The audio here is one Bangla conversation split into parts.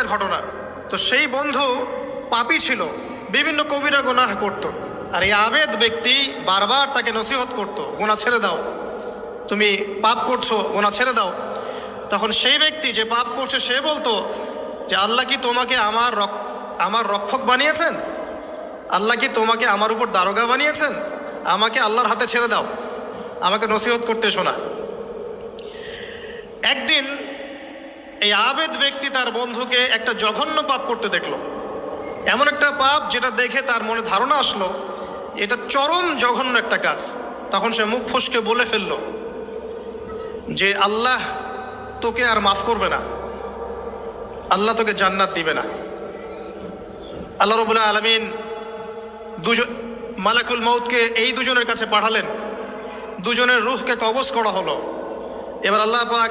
আবেদের ঘটনা। তো সেই বন্ধু পাপি ছিল, বিভিন্ন কবিরা গোনাহ করত। আর এই আবেদ ব্যক্তি বারবার তাকে নসিহত করত, গোনা ছেড়ে দাও। তুমি পাপ করছ, গোনা ছেড়ে দাও। তখন সেই ব্যক্তি যে পাপ করছে, সে বলতো যে, আল্লাহ কি তোমাকে আমার রক- আমার রক্ষক বানিয়েছেন? আল্লাহ কি তোমাকে আমার উপর দারোগা বানিয়েছেন? আমাকে আল্লাহর হাতে ছেড়ে দাও। আমাকে নসিহত করতে শোনা এই আবেদ ব্যক্তি তার বন্ধুকে একটা জঘন্য পাপ করতে দেখল। এমন একটা পাপ যেটা দেখে তার মনে ধারণা আসলো, এটা চরম জঘন্য একটা কাজ। তখন সে মুখ ফসকে বলে ফেলল যে, আল্লাহ তোকে আর মাফ করবে না। আল্লাহ তোকে জান্নাত দিবে না। আল্লাহ রবুল্লাহ আলমিন দুজন, মালাকুল মৌতকে এই দুজনের কাছে পাঠালেন। দুজনের রুহকে কবজ করা হলো। এবার আল্লাহ পাক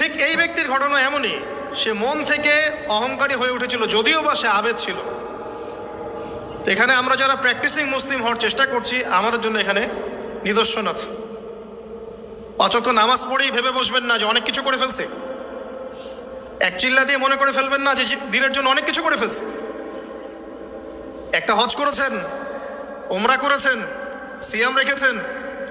ঠিক এই ব্যক্তির ঘটনা এমনই। সে মন থেকে অহংকারী হয়ে উঠেছিল, যদিও বা সে আবেদ ছিল। এখানে আমরা যারা প্র্যাকটিসিং মুসলিম হওয়ার চেষ্টা করছি, আমাদের জন্য এখানে নিদর্শন আছে। অচত নামাজ পড়েই ভেবে বসবেন না যে অনেক কিছু করে ফেলছে। এক চিল্লা দিয়ে মনে করে ফেলবেন না যে দিনের জন্য অনেক কিছু করে ফেলছে। একটা হজ করেছেন ওমরা করেছেন, সিয়াম রেখেছেন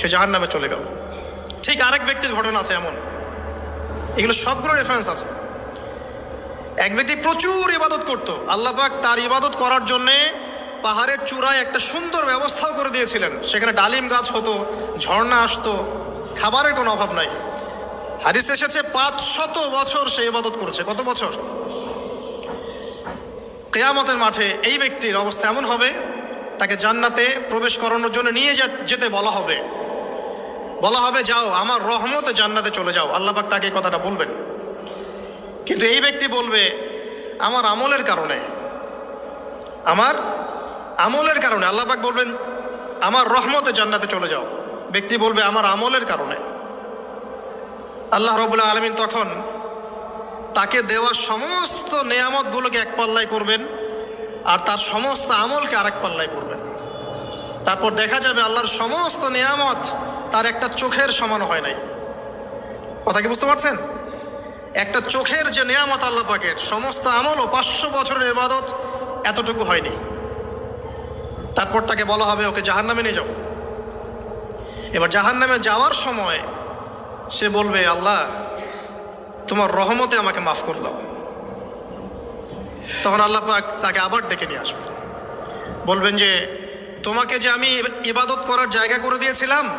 সে জাহান নামে চলে গেল। ঠিক আরেক ব্যক্তির ঘটনা আছে এমন। এগুলো সবগুলো রেফারেন্স আছে। এক ব্যক্তি প্রচুর ইবাদত করত। আল্লাহ পাক তার ইবাদত করার জন্যে পাহাড়ের চূড়ায় একটা সুন্দর ব্যবস্থাও করে দিয়েছিলেন। সেখানে ডালিম গাছ হতো, ঝর্ণা আসতো, খাবারের কোনো অভাব নাই। হাদিস এসেছে পাঁচ শত বছর সে ইবাদত করেছে। কত বছর? কেয়ামতের মাঠে এই ব্যক্তির অবস্থা এমন হবে, তাকে জান্নাতে প্রবেশ করানোর জন্য নিয়ে যেতে বলা হবে। বলা হবে, যাও, আমার রহমতে জান্নাতে চলে যাও। আল্লাহ পাক তাকে কথাটা বলবেন। কিন্তু এই ব্যক্তি বলবে, আমার আমলের কারণে, আমার আমলের কারণে। আল্লাহ পাক বলবেন, আমার রহমতে জান্নাতে চলে যাও। ব্যক্তি বলবে, আমার আমলের কারণে। আল্লাহ রবুল্লাহ আলমিন তখন তাকে দেওয়া সমস্ত নেয়ামতগুলোকে এক পাল্লায় করবেন আর তার সমস্ত আমলকে আরেক পাল্লায় করবেন। তারপর দেখা যাবে, আল্লাহর সমস্ত নেয়ামত তার একটা চোখের সমান হয় নাই। কথা কি বুঝতে পারছেন? একটা চোখের যে নেয়ামত আল্লাহ পাকের, সমস্ত আমল ও পাঁচশো বছরের ইবাদত এতটুকু হয়নি। তারপর তাকে বলা হবে, ওকে জাহান নামে নিয়ে যাও। এবার জাহান নামে যাওয়ার সময় সে বলবে, আল্লাহ, তোমার রহমতে আমাকে মাফ করে দাও। তখন আল্লাহ পাক তাকে আবার ডেকে নিয়ে আসবে। বলবেন যে, তোমাকে যে আমি ইবাদত করার জায়গা করে দিয়েছিলাম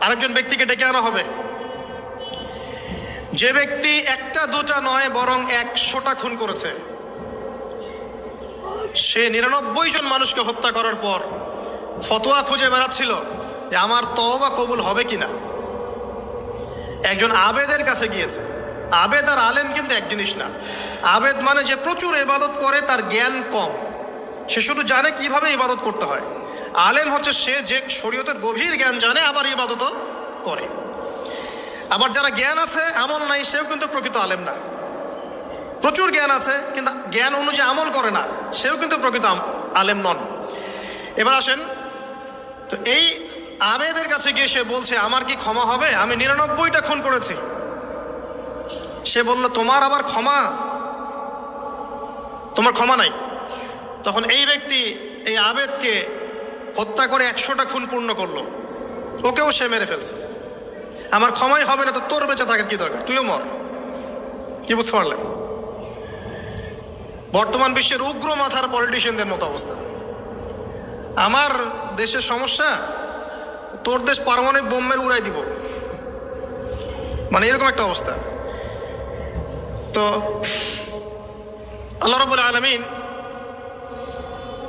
আরেকজন ব্যক্তিকে ডেকে আনা হবে। যে ব্যক্তি একটা, দুটা নয়, বরং একশোটা খুন করেছে। সে নিরানব্বই জন মানুষকে হত্যা করার পর ফতোয়া খুঁজে বেড়াচ্ছিল যে আমার তওবা কবুল হবে কিনা। একজন আবেদের কাছে গিয়েছে। আবেদ আর আলেম কিন্তু এক জিনিস না। আবেদ মানে যে প্রচুর ইবাদত করে, তার জ্ঞান কম। সে শুধু জানে কীভাবে ইবাদত করতে হয়। আলেম হচ্ছে সে যে শরীয়তের গভীর জ্ঞান জানে, আবার ইবাদতও করে। আবার যারা জ্ঞান আছে, আমল নাই, সেও কিন্তু প্রকৃত আলেম না। প্রচুর জ্ঞান আছে, কিন্তু জ্ঞান অনুযায়ী আমল করে না, সেও কিন্তু প্রকৃত আলেম নন। এবার আসেন, তো এই আবেদের কাছে গিয়ে সে বলছে, আমার কি ক্ষমা হবে? আমি নিরানব্বইটা খুন করেছি। সে বলল, তোমার আবার ক্ষমা? তোমার ক্ষমা নাই। তখন এই ব্যক্তি, এই আবেদকে হত্যা করে একশোটা খুন পূর্ণ করল। ওকেও সে মেরে ফেলছে। আমার ক্ষমাই হবে না তো তোর বেঁচে থাকার কি দরকার? তুইও মর। কি বুঝতে পারলেন বর্তমান বিশ্বের উগ্র মাথার পলিটিশিয়ানদের মতো অবস্থা। আমার দেশের সমস্যা, তোর দেশ পারমাণবিক বোম্বের উড়াই দিব। মানে এরকম একটা অবস্থা। তো, আল্লাহ রবুল আলমিন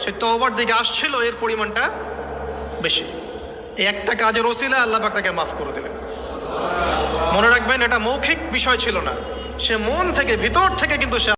সে তওবার দিকে আসছিল, এর পরিমাণটা বেশি। এই একটা কাজের ওসিলা আল্লাহ পাক তাকে মাফ করে দিলেন। মনে রাখবেন, এটা মৌখিক বিষয় ছিল না। সে মন থেকে, ভিতর থেকে কিন্তু সে